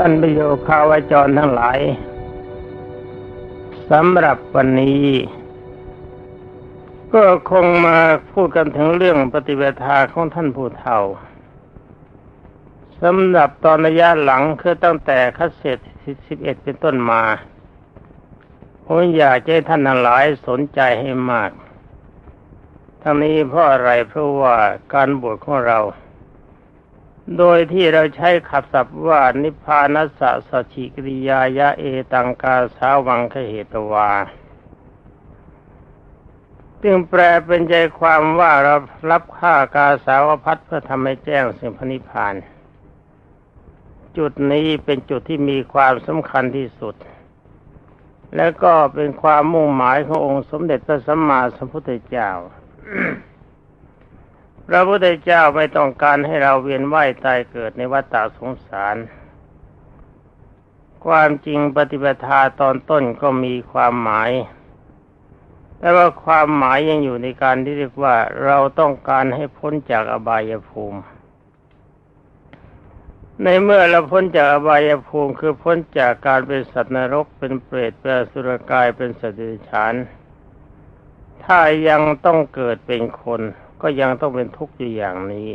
ท่านประโยคาวจรทั้งหลายสำหรับวันนี้ ก็คงมาพูดกันถึงเรื่องปฏิบัติาของท่านผู้เฒ่าสำหรับตอนระยะหลังคือตั้งแต่คัดเสร็จสิบเอ็ดเป็นต้นมาผมอยากให้ท่านทั้งหลายสนใจให้มาก ทั้งนี้เพราะอะไรเพราะว่าการบวชของเรา โดยที่เราใช้ขับศัพท์ว่านิพพานัสสะสชิกริยายะเอตังกาสาวังคเหตวาจึงแปลเป็นใจความว่าเรารับค่ากาสาวพัดเพื่อทำให้แจ้งสิ่งพนิพพาน จุดนี้เป็นจุดที่มีความสำคัญที่สุด และก็เป็นความมุ่งหมายขององค์สมเด็จพระสัมมาสัมพุทธเจ้า พระพุทธเจ้าไม่ต้องการให้เราเวียนว่ายตายเกิดในวัฏฏะสงสาร ความจริงปฏิปทาตอนต้นก็มีความหมาย แต่ว่าความหมายยังอยู่ในการที่เรียกว่าเราต้องการให้พ้นจากอบายภูมิ ในเมื่อเราพ้นจากอบายภูมิคือพ้นจากการเป็นสัตว์นรกเป็นเปรตเป็นสุรกายเป็นสัตว์ดรัจฉานถ้ายังต้องเกิดเป็นคน ก็ยังต้องเป็นทุกข์อยู่อย่างนี้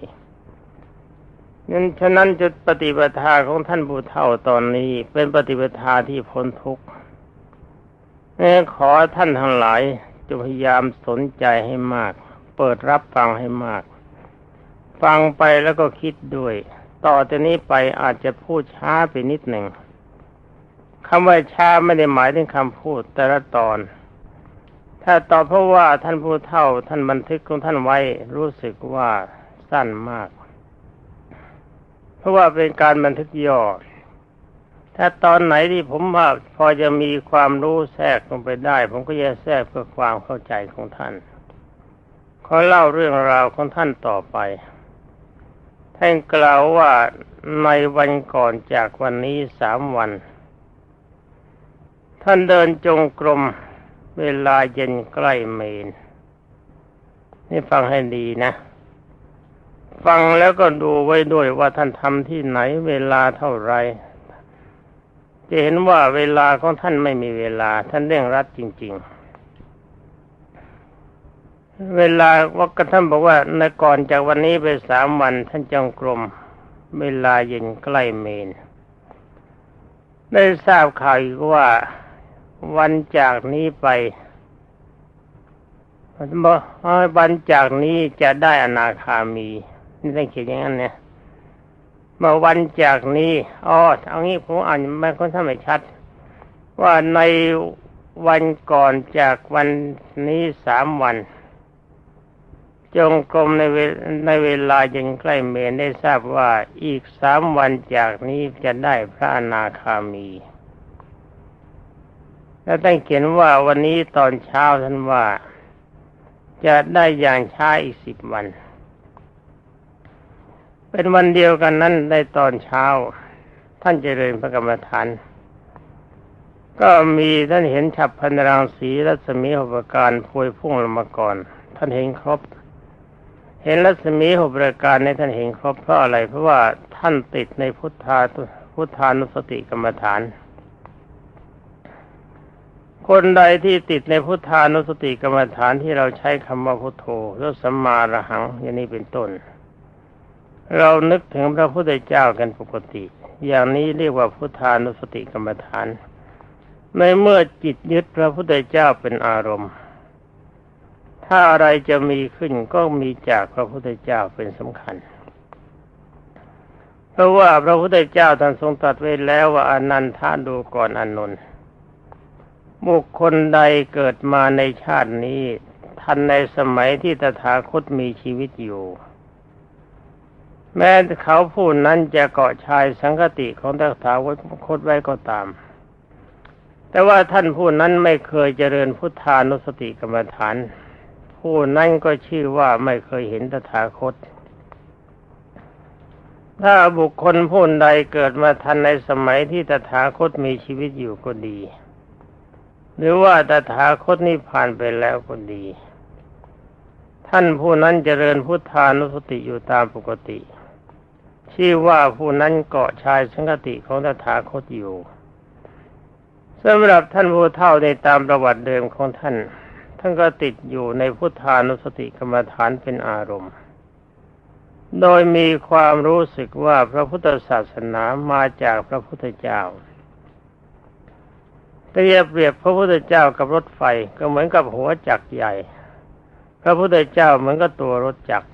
นั้นฉะนั้นจุดปฏิปทาของท่านผู้เฒ่าตอนนี้ เป็นปฏิปทาที่พ้นทุกข์ขอท่านทั้งหลายจะพยายามสนใจให้มาก เปิดรับฟังให้มาก ฟังไปแล้วก็คิดด้วย ต่อจากนี้ไปอาจจะพูดช้าไปนิดหนึ่งคำว่าช้าไม่ได้หมายถึงคำพูดแต่ละตอน ถ้าตอบเพราะว่าท่านผู้เฒ่าท่านบันทึกของท่านไว้รู้สึกว่าสั้นมาก เพราะว่าเป็นการบันทึกย่อ ถ้าตอนไหนที่ผมว่าพอจะมีความรู้แทรกลงไปได้ ผมก็จะแทรกเพื่อความเข้าใจของท่านขอเล่าเรื่องราวของท่านต่อไป ท่านกล่าวว่าในวันก่อนจากวันนี้สามวัน ท่านเดินจงกรม เวลาเย็นใกล้เมน นี่ฟังให้ดีนะ ฟังแล้วก็ดูไว้ด้วยว่าท่านทำที่ไหน เวลาเท่าไรจะเห็นว่าเวลาของท่านไม่มีเวลา ท่านเร่งรัดจริง ๆ เวลาว่าก็ท่านบอกว่าในก่อนจากวันนี้ไปสามวัน ท่านจงกรม เวลาเย็นใกล้เมน ได้ทราบข่าวว่า วันจากนี้ไปวันจากนี้จะได้อนาคามี นี่ต้องเขียนอย่างนั้นเนี่ยเมื่อวันจากนี้อ๋อเอางี้ผมอ่านไม่ค่อนข้างไม่ชัด ว่าในวันก่อนจากวันนี้สามวัน จงกรมในเวในเวลายังใกล้เมนได้ทราบว่าอีกสามวันจากนี้จะได้พระอนาคามี แล้วท่านเขียนว่าวันนี้ตอนเช้าท่านว่า จะได้อย่างช้าอีกสิบวัน เป็นวันเดียวกันนั้นได้ตอนเช้า ท่านเจริญพระกรรมฐาน ก็มีท่านเห็นฉับพันรังสีรัศมีหประการพวยพุ่งลงมาก่อน ท่านเห็นครบ เห็นรัศมีหประการในท่านเห็นครบเพราะอะไรเพราะว่าท่านติดในพุทธาพุทธานุสติกรรมฐาน คนใดที่ติดในพุทธานุสติกรรมฐานที่เราใช้คำว่าพุทโธแล้วสัมมาระหังอย่างนี้เป็นต้น เรานึกถึงพระพุทธเจ้ากันปกติ อย่างนี้เรียกว่าพุทธานุสติกรรมฐาน ในเมื่อจิตยึดพระพุทธเจ้าเป็นอารมณ์ ถ้าอะไรจะมีขึ้นก็มีจากพระพุทธเจ้าเป็นสำคัญเพราะว่าพระพุทธเจ้าท่านทรงตรัสไว้แล้วว่าอนันทาดูก่อนอนนท์ บุคคลใดเกิดมาในชาตินี้ ทันในสมัยที่ตถาคตมีชีวิตอยู่ แม้เขาผู้นั้นจะเกาะชายสังคติของตถาคตไว้ก็ตาม แต่ว่าท่านผู้นั้นไม่เคยเจริญพุทธานุสติกรรมฐาน ผู้นั้นก็ชื่อว่าไม่เคยเห็นตถาคต ถ้าบุคคลผู้ใดเกิดมาทันในสมัยที่ตถาคตมีชีวิตอยู่ก็ดี หรือว่าตถาคตนิพพานไปแล้วก็ดี ท่านผู้นั้นเจริญพุทธานุสติอยู่ตามปกติ ชื่อว่าผู้นั้นเกาะชายสังกติของตถาคตอยู่สำหรับท่านผู้เฒ่าในตามประวัติเดิมของท่าน ท่านก็ติดอยู่ในพุทธานุสติกรรมฐานเป็นอารมณ์ โดยมีความรู้สึกว่าพระพุทธศาสนามาจากพระพุทธเจ้า แต่อย่าเปรียบพระพุทธเจ้ากับรถไฟก็เหมือนกับหัวจักรใหญ่ พระพุทธเจ้าเหมือนกับตัวรถจักร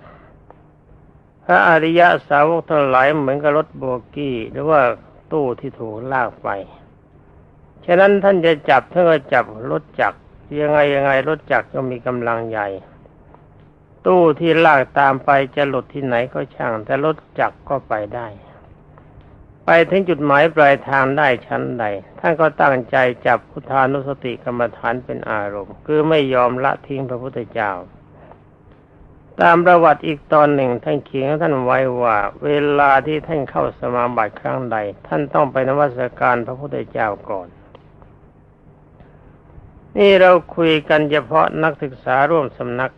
พระอริยะสาวกทั้งหลายเหมือนกับรถโบกี้ หรือว่าตู้ที่ถูกลากไป ฉะนั้นท่านจะจับท่านก็จับรถจักรยังไงยังไงรถจักรก็มีกำลังใหญ่ ตู้ที่ลากตามไปจะหลุดที่ไหนก็ช่าง แต่รถจักรก็ไปได้ ไปถึงจุดหมายปลายทางได้ชั้นใด ท่านก็ตั้งใจจับพุทธานุสติกรรมฐานเป็นอารมณ์ คือไม่ยอมละทิ้งพระพุทธเจ้า ตามประวัติอีกตอนหนึ่งท่านเขียนท่านไว้ว่า เวลาที่ท่านเข้าสมาบัติครั้งใด ท่านต้องไปนวัสการพระพุทธเจ้าก่อน นี่เราคุยกันเฉพาะนักศึกษาร่วมสำนัก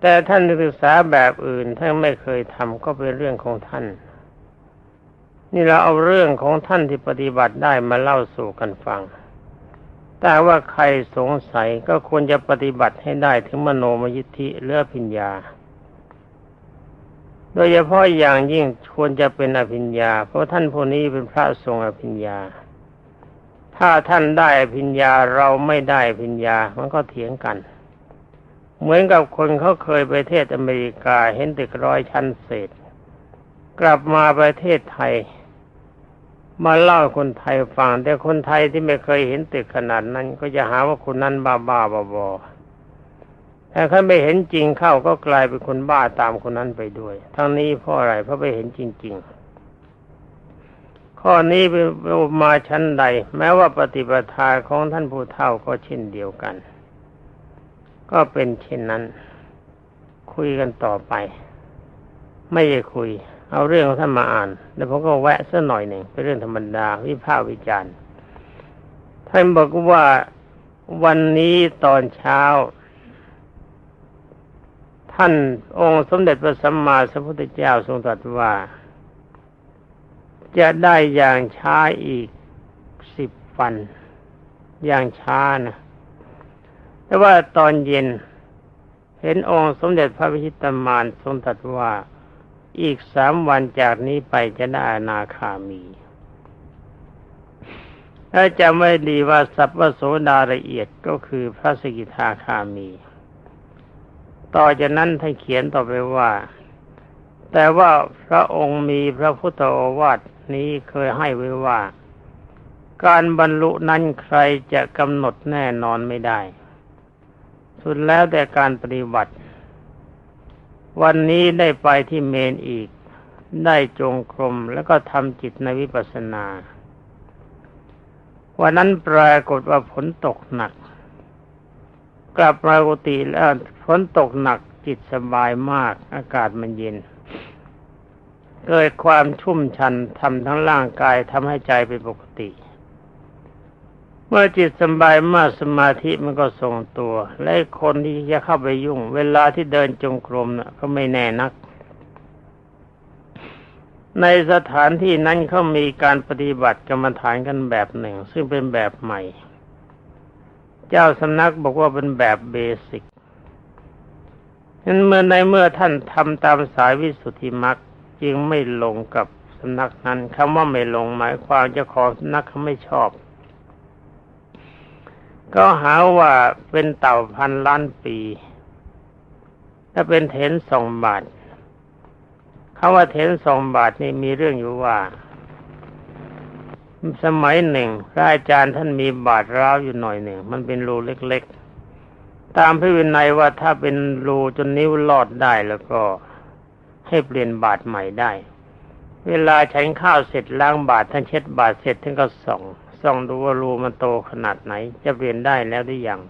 แต่ท่านศึกษาแบบอื่นท่านไม่เคยทำก็เป็นเรื่องของท่าน นี่เราเอาเรื่องของท่านที่ปฏิบัติได้มาเล่าสู่กันฟัง แต่ว่าใครสงสัยก็ควรจะปฏิบัติให้ได้ถึงมโนมยิทธิเลือพิญญา โดยเฉพาะอย่างยิ่งควรจะเป็นอภิญญา เพราะท่านผู้นี้เป็นพระทรงอภิญญา ถ้าท่านได้อภิญญาเราไม่ได้อภิญญา มันก็เถียงกัน เหมือนกับคนเขาเคยไปเทศอเมริกาเห็นตึกร้อยชั้นเศษ กลับมาประเทศไทย มาเล่าคนไทยฟัง แต่คนไทยที่ไม่เคยเห็นตึกขนาดนั้น ก็จะหาว่าคนนั้นบ้าบ้าบอบอแต่ถ้าไม่เห็นจริงเข้าก็กลายเป็นคนบ้าตามคนนั้นไปด้วย ทั้งนี้เพราะอะไรเพราะไปเห็นจริง ๆ ข้อนี้เป็นมาชั้นใด แม้ว่าปฏิปทาของท่านผู้เฒ่าก็เช่นเดียวกัน ก็เป็นเช่นนั้น คุยกันต่อไป ไม่ได้คุย เอาเรื่องของท่านมาอ่าน แล้วผมก็แวะสักหน่อยหนึ่งเป็นเรื่องธรรมดาวิพากษ์วิจารณ์ท่านบอกว่าวันนี้ตอนเช้า ท่านองค์สมเด็จพระสัมมาสัมพุทธเจ้าทรงตรัสว่า จะได้อย่างช้าอีกสิบวัน อย่างช้านะแต่ว่าตอนเย็น เห็นองค์สมเด็จพระวิชิตามานทรงตรัสว่า อีกสามวันจากนี้ไปจะได้อนาคามีถ้าจะไม่ดีว่าสัพพโสดาละเอียดก็คือพระสกิทาคามี ต่อจากนั้นท่านเขียนต่อไปว่า แต่ว่าพระองค์มีพระพุทธโอวาทนี้เคยให้ไว้ว่า การบรรลุนั้นใครจะกำหนดแน่นอนไม่ได้ สุดแล้วแต่การปฏิบัติ วันนี้ได้ไปที่เมนอีก ได้จงกรมแล้วก็ทำจิตในวิปัสสนา วันนั้นปรากฏว่าฝนตกหนัก กลับปรากติแล้วฝนตกหนักจิตสบายมาก อากาศมันเย็น เกิดความชุ่มชันทำทั้งร่างกายทำให้ใจเป็นปกติ เมื่อจิตสบายมากสมาธิมันก็ทรงตัว และคนที่จะเข้าไปยุ่ง เวลาที่เดินจงกรมนะ่ะ ก็ไม่แน่นัก ในสถานที่นั้นเขามีการปฏิบัติกรรมฐานกันแบบหนึ่ง ซึ่งเป็นแบบใหม่ เจ้าสำนักบอกว่าเป็นแบบเบสิกนั้นเมื่อในเมื่อท่านทำตามสายวิสุทธิมรรคจึงไม่ลงกับสำนักนั้นคำว่าไม่ลงหมายความจ้าขอสำนักเขาไม่ชอบ ก็หาว่าเป็นเต่าพันล้านปี ถ้าเป็นเถนสองบาทคำว่าเถนสองบาทนี่มีเรื่องอยู่ว่า สมัยหนึ่งพระอาจารย์ท่านมีบาทร้าวอยู่หน่อยหนึ่ง มันเป็นรูเล็กๆ ตามพระวินัยว่าถ้าเป็นรูจนนิ้วลอดได้แล้วก็ให้เปลี่ยนบาทใหม่ได้ เวลาใช้ข้าวเสร็จล้างบาทท่านเช็ดบาทเสร็จท่านก็ส่อง ส่องดูว่ารูมันโตขนาดไหน จะเปลี่ยนได้แล้วหรือยัง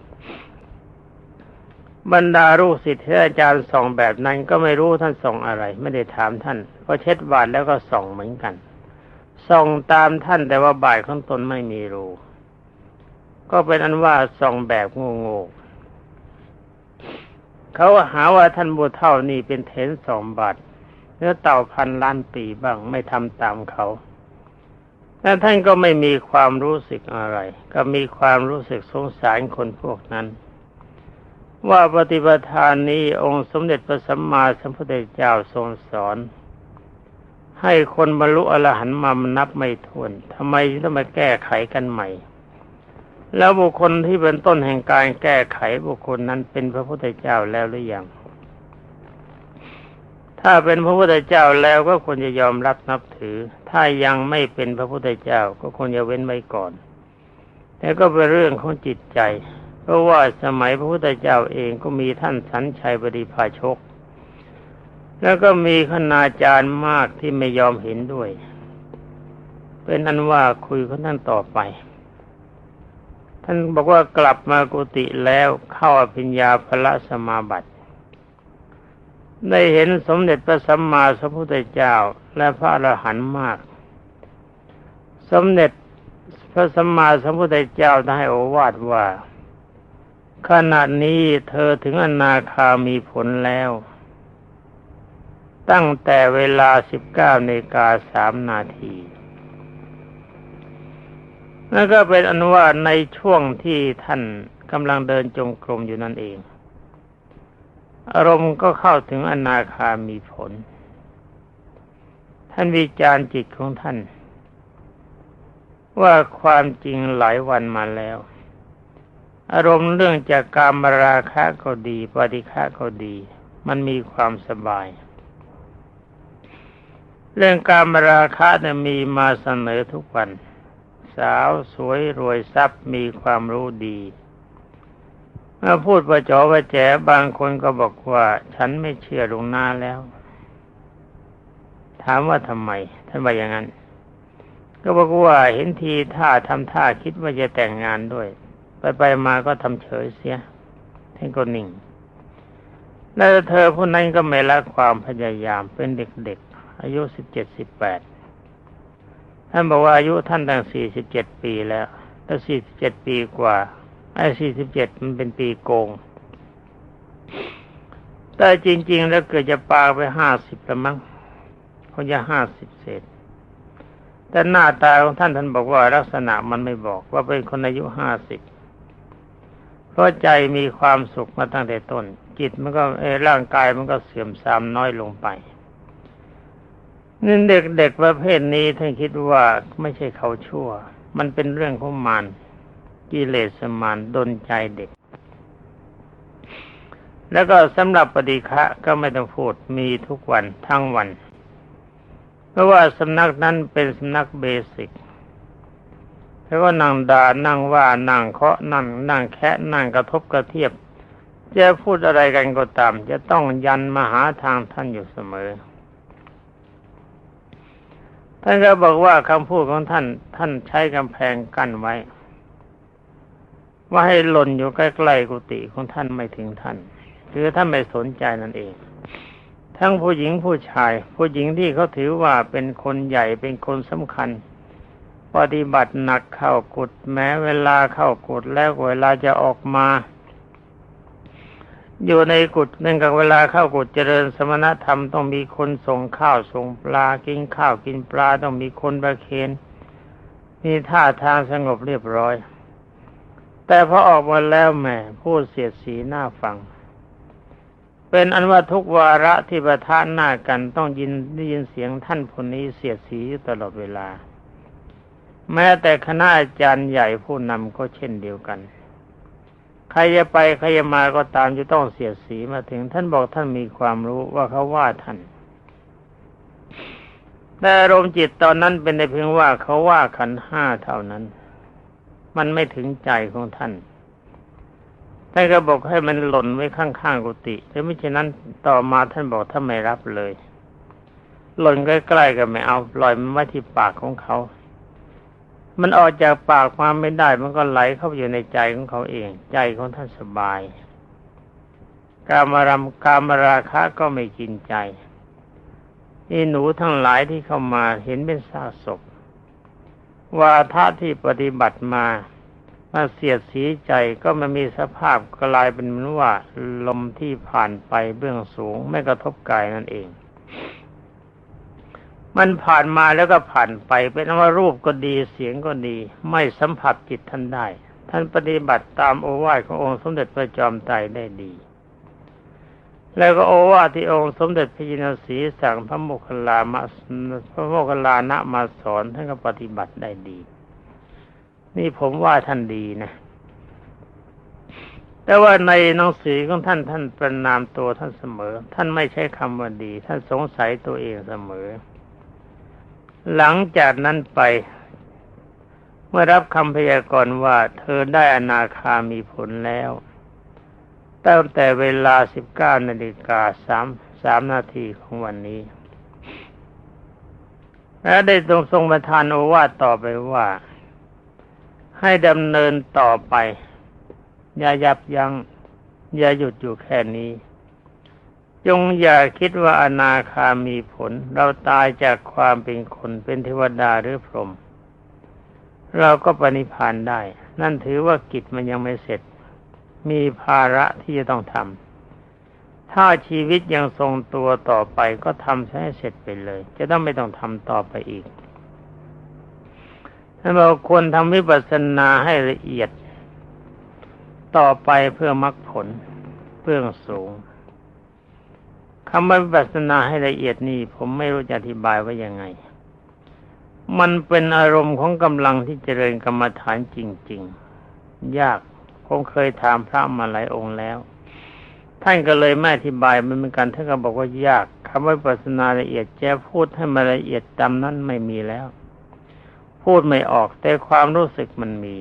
บรรดาลูกศิษย์ที่อาจารย์ส่องแบบนั้นก็ไม่รู้ท่านส่องอะไร ไม่ได้ถามท่านพอเช็ดบาทแล้วก็ส่องเหมือนกันส่องตามท่านแต่ว่าบาทของตนไม่มีรูก็เป็นอันว่าส่องแบบโง่ๆเขาหาว่าท่านบุเท่านี่เป็นเทนสองบาทหรือเต่าพันล้านปีบ้างไม่ทำตามเขา แต่ท่านก็ไม่มีความรู้สึกอะไร ก็มีความรู้สึกสงสารคนพวกนั้น ว่าปฏิปทานนี้องค์สมเด็จพระสัมมาสัมพุทธเจ้าทรงสอน ให้คนบรรลุอรหันต์มานับไม่ถ้วนทำไมต้องมาแก้ไขกันใหม่ แล้วบุคคลที่เป็นต้นแห่งการแก้ไขบุคคลนั้นเป็นพระพุทธเจ้าแล้วหรือยังถ้าเป็นพระพุทธเจ้าแล้วก็ควรจะยอมรับนับถือ ถ้ายังไม่เป็นพระพุทธเจ้าก็ควรจะเว้นไว้ก่อน แต่ก็เป็นเรื่องของจิตใจ เพราะว่าสมัยพระพุทธเจ้าเองก็มีท่านสันชัยบดีภาชก แล้วก็มีคณาจารย์มากที่ไม่ยอมเห็นด้วย เป็นอันว่าคุยกับท่านต่อไป ท่านบอกว่ากลับมากุฏิแล้วเข้าอภิญญาพระสมาบัติได้เห็นสมเด็จพระสัมมาสัมพุทธเจ้า และพระอรหันต์มาก สมเด็จพระสัมมาสัมพุทธเจ้าได้โอวาทว่า ขณะนี้เธอถึงอนาคามีผลแล้ว ตั้งแต่เวลาสิบเก้านาฬิกาสามนาทีนั่นก็เป็นอนุว่าในช่วงที่ท่านกำลังเดินจงกรมอยู่นั่นเอง อารมณ์ก็เข้าถึงอนาคามีผล ท่านวิจารณ์จิตของท่าน ว่าความจริงหลายวันมาแล้ว อารมณ์เรื่องจากการมราคะก็ดีปฏิฆะก็ดี มันมีความสบาย เรื่องการมราคะเนี่ยมีมาเสนอทุกวัน สาวสวยรวยทรัพย์มีความรู้ดีเมื่อพูดประจอประแจบางคนก็บอกว่า ฉันไม่เชื่อลุงนาแล้ว ถามว่าทำไม ท่านว่าอย่างนั้น ก็บอกว่าเห็นทีท่าทำท่าคิดว่าจะแต่งงานด้วย ไปไปมาก็ทำเฉยเสียท่านก็นิ่งแล้วเธอผู้นั้นก็ไม่ละความพยายามเป็นเด็กๆ อายุสิบเจ็ดสิบแปดท่านบอกว่าอายุท่านตั้งสี่สิบเจ็ดปีแล้วตั้งสี่สิบเจ็ดปีกว่าไอ้สี่สิบเจ็ดมันเป็นปีโกง แต่จริง ๆ แล้วเกิดจะปาไปห้าสิบละมั้ง คงจะห้าสิบเศษ แต่หน้าตาของท่านท่านบอกว่าลักษณะมันไม่บอกว่าเป็นคนอายุห้าสิบเพราะใจมีความสุขมาตั้งแต่ต้น จิตมันก็เอร่างกายมันก็เสื่อมทรามน้อยลงไปนี่เด็กๆประเภทนี้ท่านคิดว่าไม่ใช่เขาชั่ว มันเป็นเรื่องของมารกิเลสมานดนใจเด็ก แล้วก็สำหรับปฏิฆะก็ไม่ต้องพูดมีทุกวันทั้งวัน เพราะว่าสำนักนั้นเป็นสำนักเบสิกแล้วก็นั่งด่านั่งว่านั่งเคาะนั่งนั่งแคะนั่งกระทบกระเทียบจะพูดอะไรกันก็ตาม จะต้องยันมาหาทางท่านอยู่เสมอ ท่านก็บอกว่าคำพูดของท่านท่านใช้กำแพงกั้นไว้ ว่าให้หล่นอยู่ใกล้ๆกุฏิของท่านไม่ถึงท่านคือท่านไม่สนใจนั่นเอง ทั้งผู้หญิงผู้ชาย ผู้หญิงที่เขาถือว่าเป็นคนใหญ่เป็นคนสำคัญ ปฏิบัติหนักเข้ากุดแม้เวลาเข้ากุดแล้วเวลาจะออกมา อยู่ในกุดนั่นกับเวลาเข้ากุดเจริญสมณธรรมต้องมีคนส่งข้าวส่งปลากินข้าวกินปลาต้องมีคนประเคนมีท่าทางสงบเรียบร้อย แต่พอออกมาแล้วแหมพูดเสียดสีหน้าฟัง เป็นอันว่าทุกวาระที่ประทานหน้ากันต้องยินได้ยินเสียงท่านผู้นี้เสียดสีตลอดเวลา แม้แต่คณะอาจารย์ใหญ่ผู้นำก็เช่นเดียวกัน ใครจะไปใครจะมาก็ตามจะต้องเสียดสีมาถึง ท่านบอกท่านมีความรู้ว่าเขาว่าท่านแต่อารมณ์จิตตอนนั้นเป็นในเพียงว่าเขาว่าขันห้าเท่านั้น มันไม่ถึงใจของท่าน ท่านก็บอกให้มันหล่นไว้ข้างๆกุฏิถ้าไม่เช่นนั้นต่อมาท่านบอกท่าไม่รับเลย หล่นใกล้ๆกันไม่เอาปล่อยมันไว้ที่ปากของเขา มันออกจากปากมาไม่ได้ มันก็ไหลเข้าไปอยู่ในใจของเขาเอง ใจของท่านสบาย การมารำการมาราคะก็ไม่กินใจนี่หนูทั้งหลายที่เข้ามาเห็นเป็นซากศพวาทะที่ปฏิบัติมา มาเสียดสีใจก็มันมีสภาพกลายเป็นมือนว่า ลมที่ผ่านไปเบื้องสูง ไม่กระทบกายนั่นเอง มันผ่านมาแล้วก็ผ่านไป เป็นว่ารูปก็ดีเสียงก็ดี ไม่สัมผัสจิตท่านได้ ท่านปฏิบัติตามโอวาทขององค์สมเด็จพระจอมไตรได้ดี แล้วก็โอวาทที่องค์สมเด็จพระจินสีสั่งพระโมคคัลลามาพระโมคคัลลานะมาสอนท่านก็ปฏิบัติได้ดี นี่ผมว่าท่านดีนะ แต่ว่าในหนังสือของท่านท่านประนามตัวท่านเสมอ ท่านไม่ใช้คำว่าดี ท่านสงสัยตัวเองเสมอ หลังจากนั้นไป เมื่อรับคำพยากรณ์ว่า เธอได้อนาคามีผลแล้วตั้งแต่เวลา 19นาฬิกา3 3นาทีของวันนี้ และได้ทรงทรงประทานโอวาทต่อไปว่า ให้ดำเนินต่อไป อย่ายับยัง้งอย่าหยุดอยู่แค่นี้ จงอย่าคิดว่าอนาคามีผล เราตายจากความเป็นคนเป็นเทวดาหรือพรหมเราก็ปณิพานได้ นั่นถือว่ากิจมันยังไม่เสร็จ มีภาระที่จะต้องทำ ถ้าชีวิตยังทรงตัวต่อไปก็ทำให้เสร็จไปเลย จะต้องไม่ต้องทำต่อไปอีก ท่านบอกควรทำวิปัสสนาให้ละเอียด ต่อไปเพื่อมรรคผลเบื้องสูงคำว่าวิปัสสนาให้ละเอียดนี่ผมไม่รู้จะอธิบายว่ายังไง มันเป็นอารมณ์ของกำลังที่เจริญกรรมฐานจริง ๆ ยากผมเคยถามพระมาหลายองค์แล้ว ท่านก็เลยไม่อธิบายมันเหมือนกันท่านก็บอกว่ายากคำว่าวิปัสสนาละเอียดแจะพูดให้มาละเอียดจำนั้นไม่มีแล้ว พูดไม่ออกแต่ความรู้สึกมันมี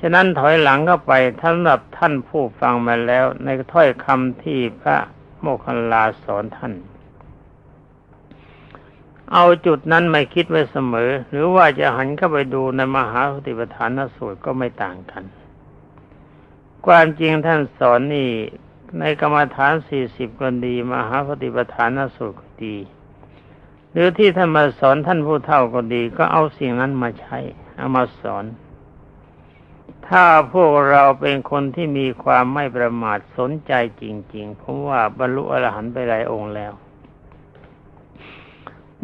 ฉะนั้นถอยหลังก็ไปท่านสำหรับท่านผู้ฟังมาแล้ว ในถ้อยคำที่พระโมคคัลลาสอนท่าน เอาจุดนั้นไม่คิดไว้เสมอ หรือว่าจะหันเข้าไปดูในมหาสติปัฏฐานสูตรก็ไม่ต่างกัน ความจริงท่านสอนนี่ในกรรมฐานสี่สิบก็ดี มหาสติปัฏฐานสูตรก็ดี หรือที่ท่านมาสอนท่านผู้เฒ่าก็ดี ก็เอาสิ่งนั้นมาใช้ เอามาสอน ถ้าพวกเราเป็นคนที่มีความไม่ประมาทสนใจจริงๆผมว่าบรรลุอรหันต์ไปหลายองค์แล้ว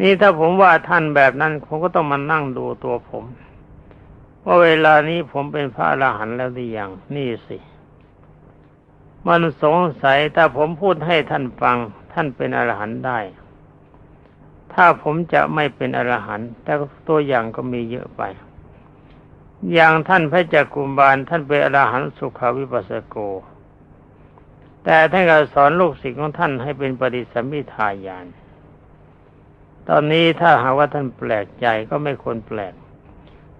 นี่ถ้าผมว่าท่านแบบนั้นผมก็ต้องมานั่งดูตัวผมว่าเวลานี้ผมเป็นพระอรหันต์แล้วหรือยังนี่สิ มันสงสัยถ้าผมพูดให้ท่านฟัง ท่านเป็นอรหันต์ได้ ถ้าผมจะไม่เป็นอรหันต์แต่ตัวอย่างก็มีเยอะไป อย่างท่านพระจักกุมบาลท่านเป็นอรหันต์สุขาวิปัสสโก แต่ท่านก็สอนลูกศิษย์ของท่านให้เป็นปฏิสัมพิทาญาณตอนนี้ถ้าหากว่าท่านแปลกใจก็ไม่ควรแปลก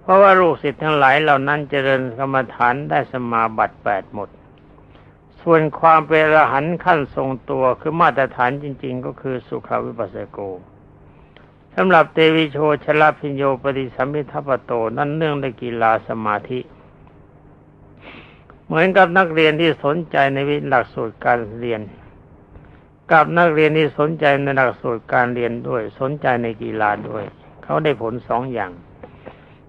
เพราะว่าลูกศิษย์ทั้งหลายเหล่านั้นเจริญกรรมฐานได้สมาบัติแปดหมด ส่วนความเป็นอรหันต์ขั้นทรงตัวคือมาตรฐานจริง ๆ ก็คือสุขาวิปัสสโก สำหรับเตวิโชชลพิญโยปฏิสัมพิทัปโต นั่นเนื่องในกีฬาสมาธิ เหมือนกับนักเรียนที่สนใจในวิหลักสูตรการเรียน กับนักเรียนที่สนใจในหลักสูตรการเรียนด้วย สนใจในกีฬาด้วย เขาได้ผลสองอย่าง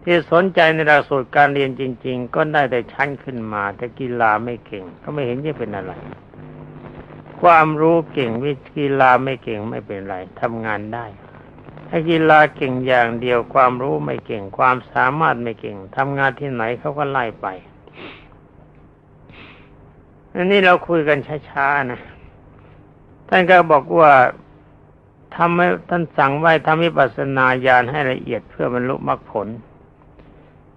ที่สนใจในหลักสูตรการเรียนจริง ๆ ก็ได้แต่ชั้นขึ้นมา แต่กีฬาไม่เก่ง ก็ไม่เห็นจะเป็นอะไร ความรู้เก่งวิกีฬาไม่เก่งไม่เป็นไรทำงานได้ ถ้ากีฬาเก่งอย่างเดียวความรู้ไม่เก่งความสามารถไม่เก่งทำงานที่ไหนเขาก็ไล่ไปอันนี้เราคุยกันช้าๆนะท่านก็บอกว่าทำให้ท่านสั่งไว้ทำวิปัสสนาญาณให้ละเอียดเพื่อบรรลุมรรคผล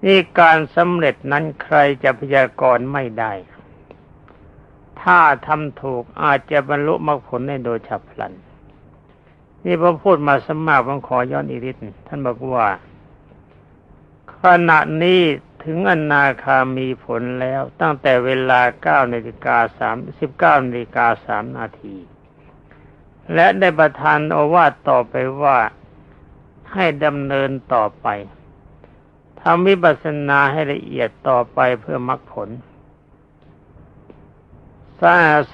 นี่การสำเร็จนั้นใครจะพยากรณ์ไม่ได้ ถ้าทำถูกอาจจะบรรลุมรรคผลในโดยฉับพลัน นี่พอพูดมาสมากผมขอย้อนอีกนิดท่านบอกว่า ขณะนี้ถึงอนาคามีผลแล้ว ตั้งแต่เวลาเก้านาฬิกาสามสิบเก้านาฬิกาสามนาที และได้ประทานโอวาทต่อไปว่าให้ดำเนินต่อไปทำวิปัสสนาให้ละเอียดต่อไปเพื่อมรรคผล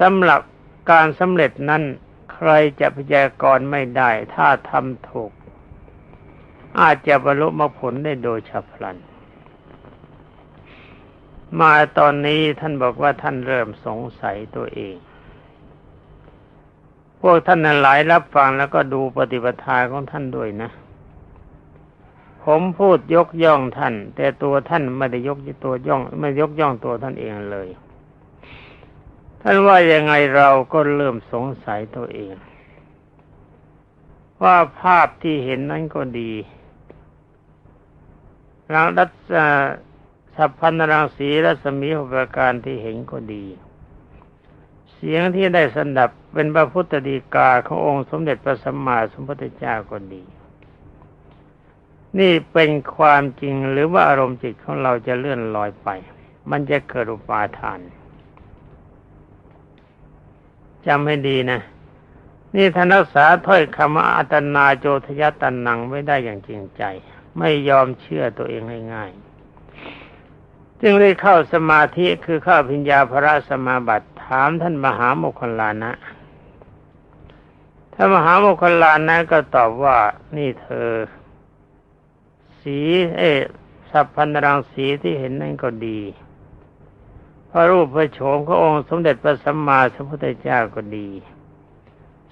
สำหรับการสำเร็จนั้น ใครจะพยากรณ์ไม่ได้ ถ้าทำถูก อาจจะบรรลุมรรคผลได้โดยฉับพลัน มาตอนนี้ท่านบอกว่าท่านเริ่มสงสัยตัวเอง พวกท่านหลายรับฟังแล้วก็ดูปฏิปทาของท่านด้วยนะ ผมพูดยกย่องท่าน แต่ตัวท่านไม่ได้ยกตัวย่อง ไม่ยกย่องตัวท่านเองเลย ท่านว่ายังไงเราก็เริ่มสงสัยตัวเอง ว่าภาพที่เห็นนั้นก็ดีรังรัศสัพพันนรังสีรัศมีหุปการที่เห็นก็ดี เสียงที่ได้สนับเป็นพระพุทธดีกาขององค์สมเด็จพระสัมมาสัมพุทธเจ้าก็ดี นี่เป็นความจริงหรือว่าอารมณ์จิตของเราจะเลื่อนลอยไป มันจะเกิดอุปาทาน จำให้ดีนะ นี่ท่านรักษาถ้อยคำอัตนาโจทยตันนังไว้ได้อย่างจริงใจ ไม่ยอมเชื่อตัวเองง่ายๆจึงได้เข้าสมาธิคือเข้าพิญญาพระสมาบัติถามท่านมหาโมคคลานะท่านมหาโมคคลานะก็ตอบว่านี่เธอ สีเอสัพพันรังสีที่เห็นนั่นก็ดี ระรูปพระโฉมขององค์สมเด็จพระสัมมาสัมพุทธเจ้าก็ดี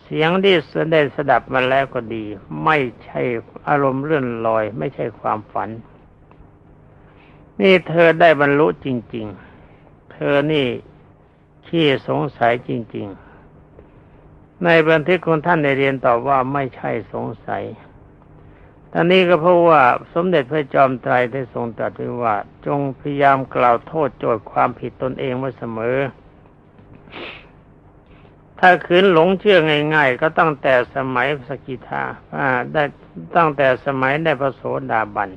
เสียงที่สนได้สดับมาแล้วก็ดี ไม่ใช่อารมณ์เลื่อนลอย ไม่ใช่ความฝัน นี่เธอได้บรรลุจริง ๆ เธอนี่ขี้สงสัยจริง ๆ ในบันทึกของท่านได้เรียนตอบว่าไม่ใช่สงสัย อนนี้ก็เพราะว่าสมเด็จพระจอมไตรได้ทรงตรัสไว้ว่า จงพยายามกล่าวโทษโจทย์ความผิดตนเองไว้เสมอ ถ้าขืนหลงเชื่อง่าย ๆ ก็ตั้งแต่สมัยสกิทาได้ตั้งแต่สมัยได้พระโสดาบัน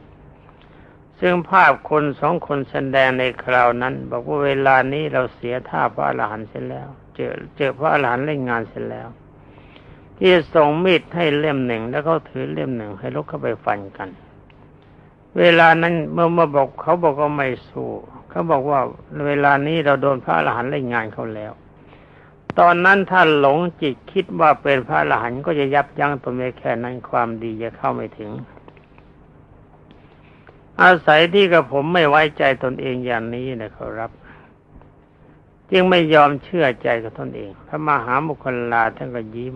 ซึ่งภาพคนสองคนแสดงในคราวนั้น บอกว่าเวลานี้เราเสียท่าพระอรหันต์เสร็จแล้ว เจอเจอพระอรหันต์เล่นงานเสร็จแล้ว ที่ส่งมีดให้เล่มหนึ่ง แล้วเขาถือเล่มหนึ่ง ให้ลุกเข้าไปฟันกัน เวลานั้นเมื่อมาบอกเขาบอกว่าไม่สู้เขาบอกว่าเวลานี้เราโดนพระอรหันต์เล่งานเขาแล้ว ตอนนั้นท่านหลงจิตคิดว่าเป็นพระอรหันต์ก็จะยับยั้งตนไว้แค่นั้นความดีจะเข้าไม่ถึง อาศัยที่กับผมไม่ไว้ใจตนเองอย่างนี้นะครับจึงไม่ยอมเชื่อใจกับตนเอง พระมหามุคลาท่านก็ยิ้ม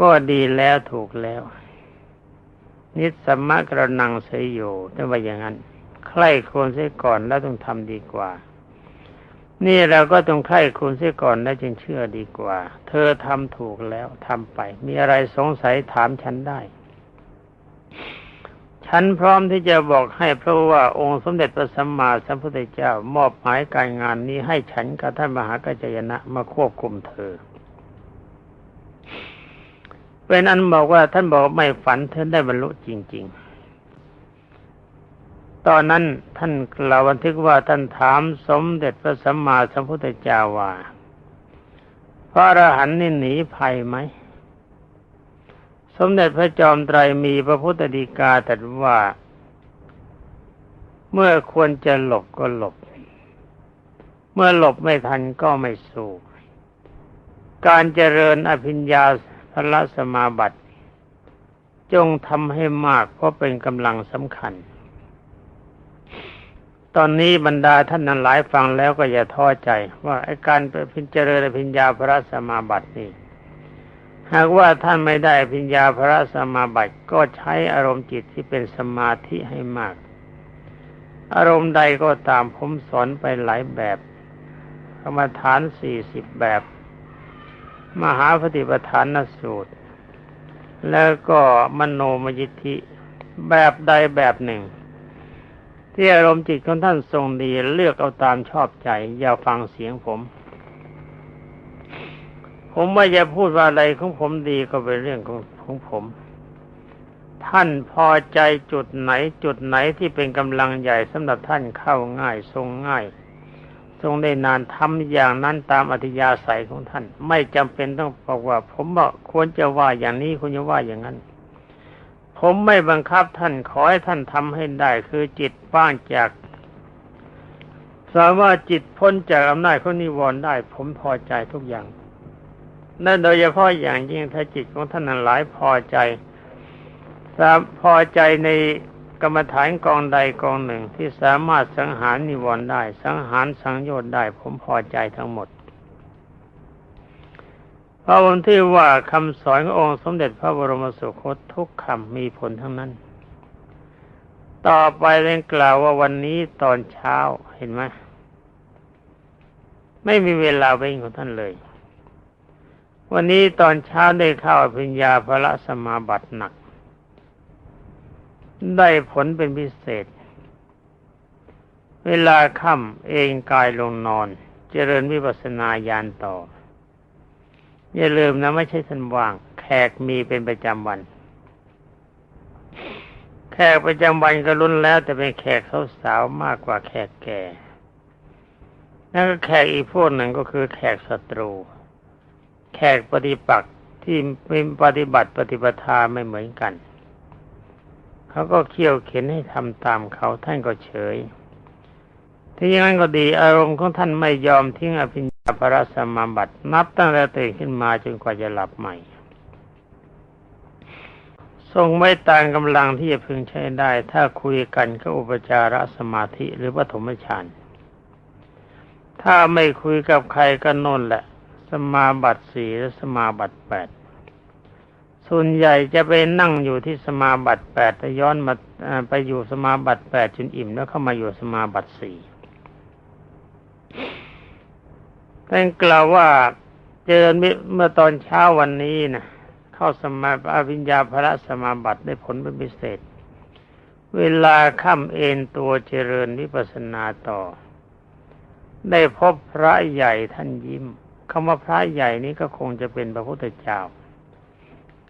ว่าดีแล้วถูกแล้ว นิสัมมะกระนังเสยโยแต่ว่าอย่างนั้นใคร่ควรเสียก่อนแล้วต้องทำดีกว่า นี่เราก็ต้องใคร่ควรเสียก่อนแล้วจึงเชื่อดีกว่า เธอทำถูกแล้วทำไป มีอะไรสงสัยถามฉันได้ ฉันพร้อมที่จะบอกให้เพราะว่าองค์สมเด็จพระสัมมาสัมพุทธเจ้ามอบหมายการงานนี้ให้ฉันกับท่านมหากัจจยนะมาควบคุมเธอ เป็นอันบอกว่าท่านบอกไม่ฝันท่านได้บรรลุจริง ๆ ตอนนั้นท่านเราวบันทึกว่าท่านถามสมเด็จพระสัมมาสัมพุทธเจ้าว่าพระอรหันต์นี่หนีภัยไหม สมเด็จพระจอมไตรมีพระพุทธดีกาตรัสว่า เมื่อควรจะหลบก็หลบ เมื่อหลบไม่ทันก็ไม่สู้ การเจริญอภิญญา พระสมาบัติ จงทำให้มากเพราะเป็นกำลังสำคัญ ตอนนี้บรรดาท่านนั้นหลายฟังแล้วก็อย่าท้อใจ ว่าไอ้การพิจารณาพิญญาพระสมาบัตินี่หากว่าท่านไม่ได้พิญญาพระสมาบัติก็ใช้อารมณ์จิตที่เป็นสมาธิให้มาก อารมณ์ใดก็ตามผมสอนไปหลายแบบกรรมฐานสี่สิบแบบ มหาปฏิปทานนสูตร แล้วก็มโนมยิทธิแบบใดแบบหนึ่ง ที่อารมณ์จิตของท่านทรงดีเลือกเอาตามชอบใจ อย่าฟังเสียงผม ผมว่าจะพูดว่าอะไรของผมดีก็เป็นเรื่องของของผม ท่านพอใจจุดไหนจุดไหนที่เป็นกำลังใหญ่สำหรับท่านเข้าง่ายทรงง่าย ทรงได้นานทำอย่างนั้นตามอธิยาศัยของท่าน ไม่จำเป็นต้องบอกว่า ผมบอกควรจะว่าอย่างนี้ควรจะว่าอย่างนั้น ผมไม่บังคับท่านขอให้ท่านทำให้ได้ คือจิตป้างจากสามารถจิตพ้นจากอำนาจของนิวรณ์ได้ ผมพอใจทุกอย่างนั่นโดยเฉพาะอย่างยิ่งถ้าจิตของท่านอันหลายพอใจพอใจใน กรรมฐานกองใดกองหนึ่งที่สามารถสังหารนิวรณ์ได้ สังหารสังโยชน์ได้ผมพอใจทั้งหมดเพราะผมที่ว่าคำสอนขององค์สมเด็จพระบรมสุคตทุกคำมีผลทั้งนั้น ต่อไปเร่งกล่าวว่าวันนี้ตอนเช้าเห็นไหมไม่มีเวลาเว้นของท่านเลย วันนี้ตอนเช้าได้เข้าอภิญญาพระสมาบัติหนัก ได้ผลเป็นพิเศษ เวลาค่ำเองกายลงนอน เจริญวิปัสสนาญาณต่อ อย่าลืมนะไม่ใช่ท่านว่าง แขกมีเป็นประจำวัน แขกประจำวันก็รุนแล้ว แต่เป็นแขกสาวๆมากกว่าแขกแก่นั่นก็แขกอีกพวกหนึ่งก็คือแขกศัตรู แขกปฏิปักษ์ที่เป็นปฏิบัติปฏิปทาไม่เหมือนกัน เขาก็เคี่ยวเข็นให้ทำตามเขาท่านก็เฉยที่ย่างนั้นก็ดี อารมณ์ของท่านไม่ยอมทิ้งอภิญญาพระสมาบัติ นับตั้งแต่ตื่นขึ้นมาจนกว่าจะหลับใหม่ ทรงไว้ตามกำลังที่จะพึงใช้ได้ ถ้าคุยกันก็อุปจารสมาธิหรือปฐมฌานถ้าไม่คุยกับใครก็นนแหละ สมาบัติสี่และสมาบัติแปด ส่วนใหญ่จะไปนั่งอยู่ที่สมาบัติแปดแต่ย้อนมาไปอยู่สมาบัติแปดจนอิ่มแล้วเข้ามาอยู่สมาบัติสี่ท่านกล่าวว่าเจอเมื่อตอนเช้าวันนี้นะเข้าสมาอภิญญาพระสมาบัติได้ผลเป็นพิเศษ เวลาค่ำเอนตัวเจริญวิปัสสนาต่อ ได้พบพระใหญ่ท่านยิ้มคำว่าพระใหญ่นี้ก็คงจะเป็นพระพุทธเจ้า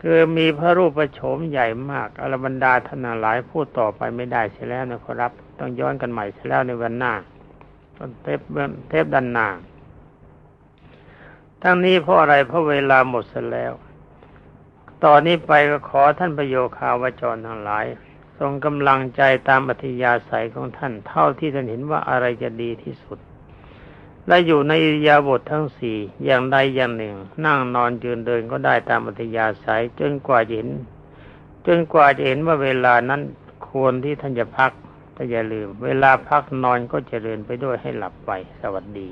คือมีพระรูปประโฉมใหญ่มากอรบรรดาท่านหลายพูดต่อไปไม่ได้เสียแล้วนะครับ ต้องย้อนกันใหม่เสียแล้วในวันหน้าต้นเทปเทปดันนาทั้งนี้เพราะอะไรเพราะเวลาหมดเสียแล้ว ตอนนี้ไปก็ขอท่านประโยคาวจรทั้งหลาย ทรงกำลังใจตามอัธยาศัยของท่านเท่าที่ท่านเห็นว่าอะไรจะดีที่สุด และอยู่ในอิริยาบถททั้งสี่อย่างใดอย่างหนึ่ง นั่งนอนยืนเดินก็ได้ตามอัธยาศัยจนกว่าจะเห็น จนกว่าจะเห็นว่าเวลานั้นควรที่ท่านจะพักแต่อย่าลืม เวลาพักนอนก็เจริญไปด้วยให้หลับไปสวัสดี